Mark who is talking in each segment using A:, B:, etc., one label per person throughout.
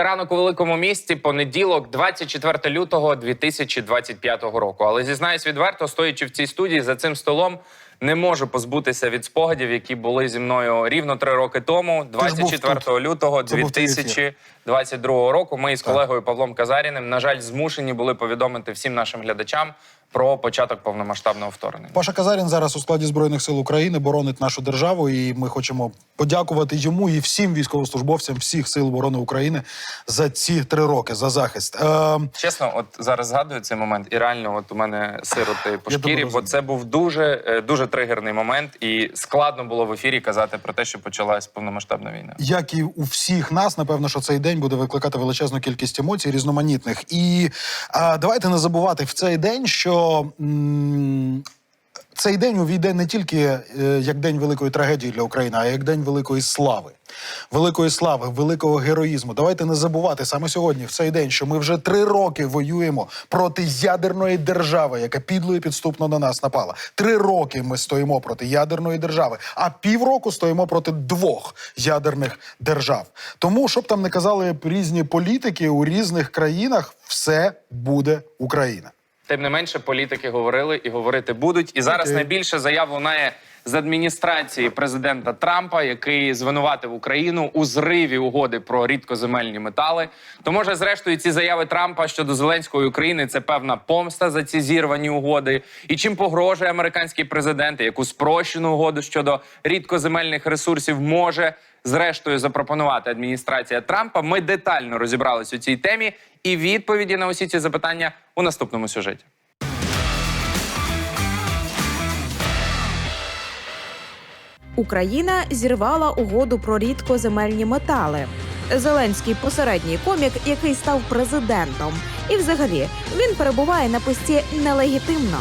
A: Це ранок у великому місті, понеділок, 24 лютого 2025 року. Але зізнаюсь відверто, стоячи в цій студії за цим столом, не можу позбутися від спогадів, які були зі мною рівно три роки тому,
B: Ти ж
A: 24 лютого
B: Це був твій ефір.
A: 2022 року. Ми із колегою Павлом Казаріним, на жаль, змушені були повідомити всім нашим глядачам про початок повномасштабного вторгнення.
B: Паша Казарін зараз у складі збройних сил України боронить нашу державу, і ми хочемо подякувати йому і всім військовослужбовцям всіх сил оборони України за ці три роки за захист. Е,
A: Чесно, от зараз згадую цей момент, і реально, от у мене сироти по шкірі, бо це був дуже е, дуже тригерний момент, і складно було в ефірі казати про те, що почалась повномасштабна війна.
B: як і у всіх нас, напевно, що цей день буде викликати величезну кількість емоцій різноманітних. І а, давайте не забувати в цей день, що. М, цей день увійде не тільки е, як день великої трагедії для України, а як день великої слави. Великої слави, великого героїзму. Давайте не забувати саме сьогодні, в цей день, що ми вже три роки воюємо проти ядерної держави, яка підло і підступно на нас напала. Три роки ми стоїмо проти ядерної держави, а півроку стоїмо проти двох ядерних держав. Тому, щоб там не казали різні політики у різних країнах, все буде Україна.
A: Тим не менше, політики говорили і говорити будуть. І зараз найбільше заяв лунає з адміністрації президента Трампа, який звинуватив Україну у зриві угоди про рідкоземельні метали. То може, зрештою, ці заяви Трампа щодо Зеленської України це певна помста за ці зірвані угоди. І чим погрожує американський президент, яку спрощену угоду щодо рідкоземельних ресурсів може зрештою запропонувати адміністрація Трампа. Ми детально розібрались у цій темі і відповіді на усі ці запитання у наступному сюжеті.
C: Україна зірвала угоду про рідкоземельні метали. Зеленський посередній комік, який став президентом, і взагалі він перебуває на пості нелегітимно.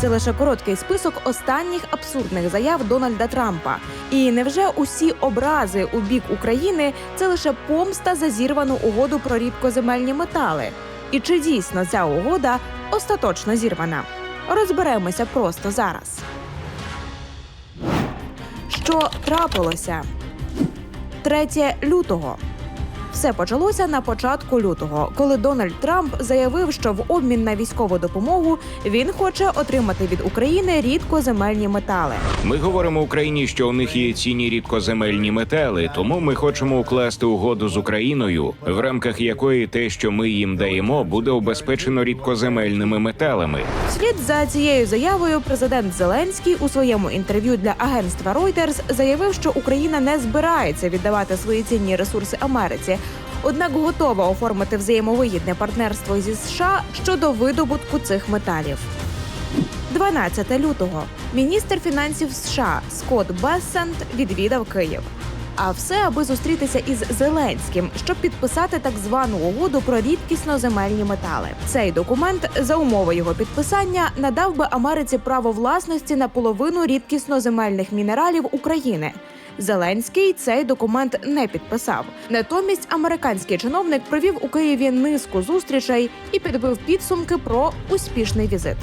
C: Це лише короткий список останніх абсурдних заяв Дональда Трампа. І невже усі образи у бік України це лише помста за зірвану угоду про рідкоземельні метали? І чи дійсно ця угода остаточно зірвана? Розберемося просто зараз. Що трапилося? 3 лютого. Все почалося на початку лютого, коли Дональд Трамп заявив, що в обмін на військову допомогу він хоче отримати від України рідкоземельні метали.
D: Ми говоримо Україні, що у них є цінні рідкоземельні метали, тому ми хочемо укласти угоду з Україною, в рамках якої те, що ми їм даємо, буде обезпечено рідкоземельними металами.
C: Слід за цією заявою президент Зеленський у своєму інтерв'ю для агентства Reuters заявив, що Україна не збирається віддавати свої цінні ресурси Америці. Однак готова оформити взаємовигідне партнерство зі США щодо видобутку цих металів. 12 лютого міністр фінансів США Скотт Бессент відвідав Київ. А все, аби зустрітися із Зеленським, щоб підписати так звану угоду про рідкісно земельні метали. Цей документ за умови його підписання надав би Америці право власності на половину рідкісно земельних мінералів України. Зеленський цей документ не підписав. Натомість американський чиновник провів у Києві низку зустрічей і підбив підсумки про успішний візит.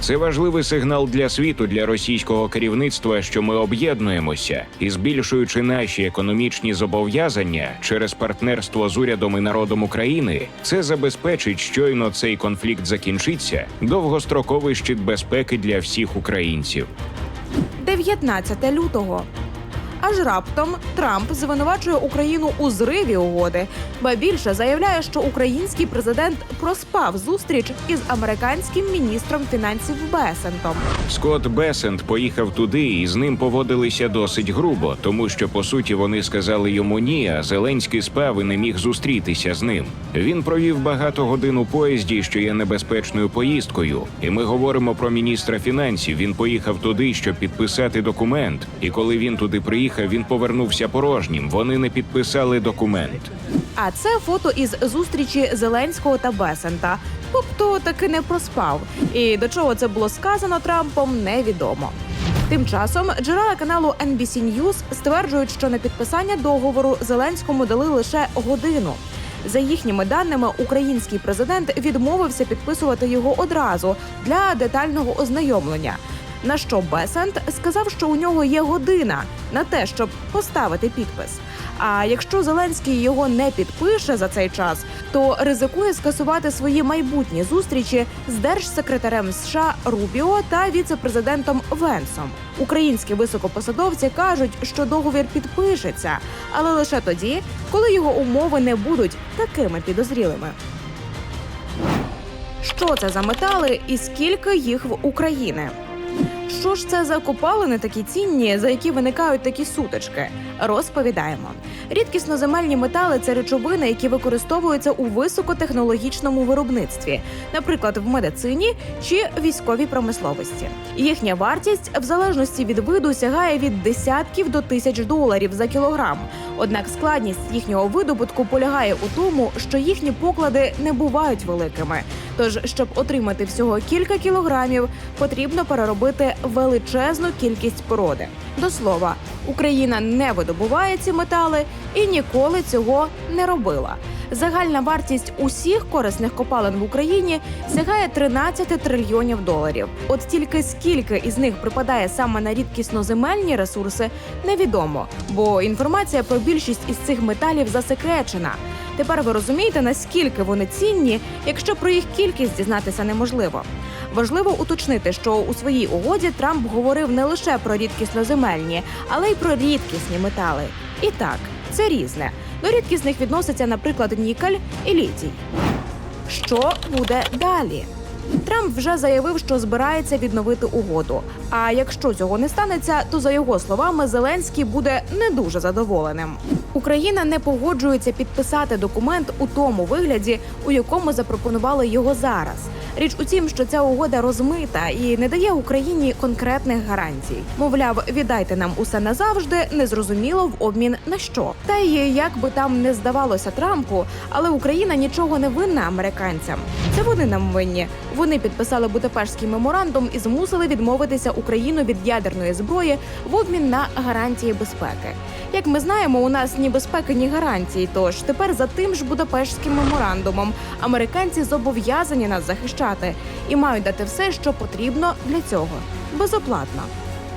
D: Це важливий сигнал для світу, для російського керівництва, що ми об'єднуємося і збільшуючи наші економічні зобов'язання через партнерство з урядом і народом України, це забезпечить, щойно цей конфлікт закінчиться, довгостроковий щит безпеки для всіх українців.
C: 19 лютого. Аж раптом Трамп звинувачує Україну у зриві угоди, ба більше заявляє, що український президент проспав зустріч із американським міністром фінансів Бесентом.
D: Скотт Бесент поїхав туди, і з ним поводилися досить грубо, тому що по суті вони сказали йому ні, а Зеленський спав і не міг зустрітися з ним. Він провів багато годин у поїзді, що є небезпечною поїздкою. І ми говоримо про міністра фінансів. Він поїхав туди, щоб підписати документ. І коли він туди приїхав, він повернувся порожнім. Вони не підписали документ.
C: А це фото із зустрічі Зеленського та Бесента. Тобто таки не проспав. І до чого це було сказано Трампом, невідомо. Тим часом джерела каналу NBC News стверджують, що на підписання договору Зеленському дали лише годину. За їхніми даними, український президент відмовився підписувати його одразу для детального ознайомлення. На що Бесент сказав, що у нього є година на те, щоб поставити підпис. А якщо Зеленський його не підпише за цей час, то ризикує скасувати свої майбутні зустрічі з держсекретарем США Рубіо та віцепрезидентом Венсом. Українські високопосадовці кажуть, що договір підпишеться, але лише тоді, коли його умови не будуть такими підозрілими. Що це за метали і скільки їх в Україні? Що ж це за копалини такі цінні, за які виникають такі сутички? Розповідаємо. Рідкісноземельні метали це речовини, які використовуються у високотехнологічному виробництві, наприклад, в медицині чи військовій промисловості. Їхня вартість в залежності від виду сягає від десятків до тисяч доларів за кілограм. Однак складність їхнього видобутку полягає у тому, що їхні поклади не бувають великими. Тож, щоб отримати всього кілька кілограмів, потрібно переробити величезну кількість породи. До слова, Україна не видобуває ці метали і ніколи цього не робила. Загальна вартість усіх корисних копалин в Україні сягає 13 трильйонів доларів. От тільки скільки із них припадає саме на рідкісноземельні ресурси, невідомо, бо інформація про більшість із цих металів засекречена. Тепер ви розумієте, наскільки вони цінні, якщо про їх кількість дізнатися неможливо. Важливо уточнити, що у своїй угоді Трамп говорив не лише про рідкісноземельні, але й про рідкісні метали. І так, це різне. До рідкісних відноситься, наприклад, нікель і літій. Що буде далі? Трамп вже заявив, що збирається відновити угоду. А якщо цього не станеться, то за його словами Зеленський буде не дуже задоволеним. Україна не погоджується підписати документ у тому вигляді, у якому запропонували його зараз. Річ у тім, що ця угода розмита і не дає Україні конкретних гарантій. Мовляв, віддайте нам усе назавжди, незрозуміло в обмін на що. Та й як би там не здавалося Трампу, але Україна нічого не винна американцям. Це вони нам винні. Вони підписали Будапештський меморандум і змусили відмовитися Україну від ядерної зброї в обмін на гарантії безпеки. Як ми знаємо, у нас ні безпеки, ні гарантій. Тож тепер за тим ж Будапештським меморандумом американці зобов'язані нас захищати і мають дати все, що потрібно для цього безоплатно.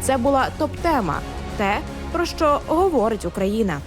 C: Це була топ-тема, те, про що говорить Україна.